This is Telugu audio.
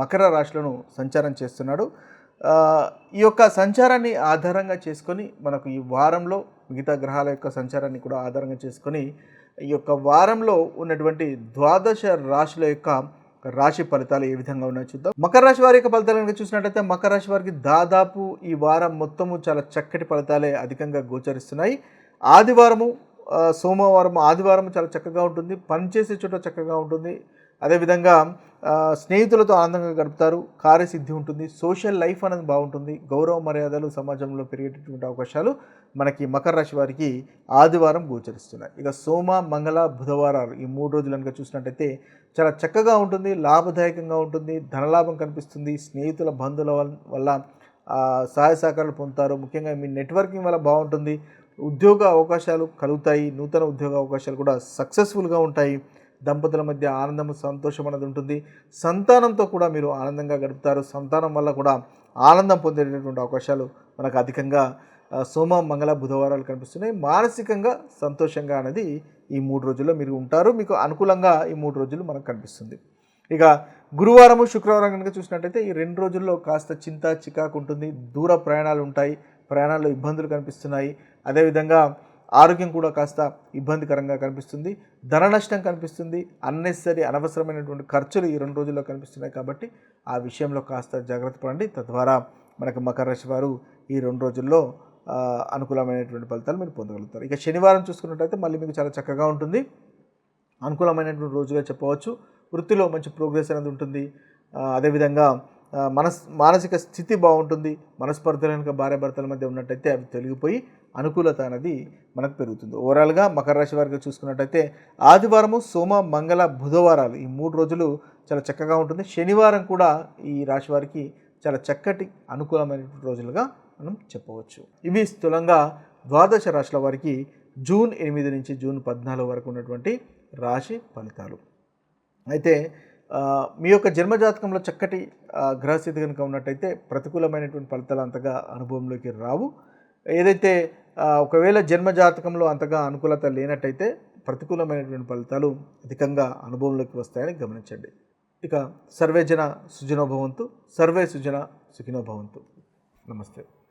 మకర రాశులను సంచారం చేస్తున్నాడు. ఈ యొక్క సంచారాన్ని ఆధారంగా చేసుకొని మనకు ఈ వారంలో మిగతా గ్రహాల యొక్క సంచారాన్ని కూడా ఆధారంగా చేసుకొని ఈ యొక్క వారంలో ఉన్నటువంటి ద్వాదశ రాశుల యొక్క రాశి ఫలితాలు ఏ విధంగా ఉన్నాయో చూద్దాం. మకర రాశి వారి యొక్క ఫలితాలు కనుక చూసినట్టయితే మకర రాశి వారికి దాదాపు ఈ వారం మొత్తము చాలా చక్కటి ఫలితాలే అధికంగా గోచరిస్తున్నాయి. ఆదివారము సోమవారం ఆదివారం చాలా చక్కగా ఉంటుంది. పనిచేసే చోట చక్కగా ఉంటుంది. అదేవిధంగా స్నేహితులతో ఆనందంగా గడుపుతారు కార్యసిద్ధి ఉంటుంది సోషల్ లైఫ్ అనేది బాగుంటుంది గౌరవ మర్యాదలు సమాజంలో పెరిగేటటువంటి అవకాశాలు మనకి మకర రాశి వారికి ఆదివారం గోచరిస్తున్నాయి. ఇక సోమ మంగళ బుధవారాలు ఈ మూడు రోజులు కనుక చూసినట్టయితే చాలా చక్కగా ఉంటుంది లాభదాయకంగా ఉంటుంది ధనలాభం కనిపిస్తుంది స్నేహితుల బంధువుల వల్ల సహాయ సహకారాలు పొందుతారు ముఖ్యంగా మీ నెట్వర్కింగ్ వల్ల బాగుంటుంది ఉద్యోగ అవకాశాలు కలుగుతాయి నూతన ఉద్యోగ అవకాశాలు కూడా సక్సెస్ఫుల్గా ఉంటాయి దంపతుల మధ్య ఆనందం సంతోషం అనేది ఉంటుంది. సంతానంతో కూడా మీరు ఆనందంగా గడుపుతారు. సంతానం వల్ల కూడా ఆనందం పొందేటటువంటి అవకాశాలు మనకు అధికంగా సోమ మంగళ బుధవారాలు కనిపిస్తున్నాయి. మానసికంగా సంతోషంగా అనేది ఈ మూడు రోజుల్లో మీరు ఉంటారు. మీకు అనుకూలంగా ఈ మూడు రోజులు మనకు కనిపిస్తుంది. ఇక గురువారము శుక్రవారం కనుక చూసినట్టయితే ఈ రెండు రోజుల్లో కాస్త చింత చికాకు ఉంటుంది. దూర ప్రయాణాలు ఉంటాయి. ప్రయాణాల్లో ఇబ్బందులు కనిపిస్తున్నాయి. అదేవిధంగా ఆరోగ్యం కూడా కాస్త ఇబ్బందికరంగా కనిపిస్తుంది. ధన నష్టం కనిపిస్తుంది. అన్నెసరీ అనవసరమైనటువంటి ఖర్చులు ఈ రెండు రోజుల్లో కనిపిస్తున్నాయి కాబట్టి ఆ విషయంలో కాస్త జాగ్రత్త పడండి. తద్వారా మనకు మకర రాశి వారు ఈ రెండు రోజుల్లో అనుకూలమైనటువంటి ఫలితాలు మీరు పొందగలుగుతారు. ఇక శనివారం చూసుకున్నట్టయితే మళ్ళీ మీకు చాలా చక్కగా ఉంటుంది. అనుకూలమైనటువంటి రోజుగా చెప్పవచ్చు. వృత్తిలో మంచి ప్రోగ్రెస్ అనేది ఉంటుంది. అదేవిధంగా మనస్ మానసిక స్థితి బాగుంటుంది మనస్పర్ధలు కనుక భార్య భర్తల మధ్య ఉన్నట్టయితే అవి తొలగిపోయి అనుకూలత అనేది మనకు పెరుగుతుంది. ఓవరాల్గా మకర రాశి వారికి చూసుకున్నట్టయితే ఆదివారము సోమ మంగళ బుధవారాలు ఈ మూడు రోజులు చాలా చక్కగా ఉంటుంది. శనివారం కూడా ఈ రాశి వారికి చాలా చక్కటి అనుకూలమైనటువంటి రోజులుగా మనం చెప్పవచ్చు. ఇవి స్థూలంగా ద్వాదశ రాశుల వారికి జూన్ ఎనిమిది నుంచి జూన్ పద్నాలుగు వరకు ఉన్నటువంటి రాశి ఫలితాలు. అయితే మీ యొక్క జన్మజాతకంలో చక్కటి గ్రహస్థితి కనుక ఉన్నట్టయితే ప్రతికూలమైనటువంటి ఫలితాలు అంతగా అనుభవంలోకి రావు. ఏదైతే ఒకవేళ జన్మజాతకంలో అంతగా అనుకూలత లేనట్టయితే ప్రతికూలమైనటువంటి ఫలితాలు అధికంగా అనుభవంలోకి వస్తాయని గమనించండి. ఇక సర్వే జన సర్వే సుజన సుఖినోభవంతు నమస్తే.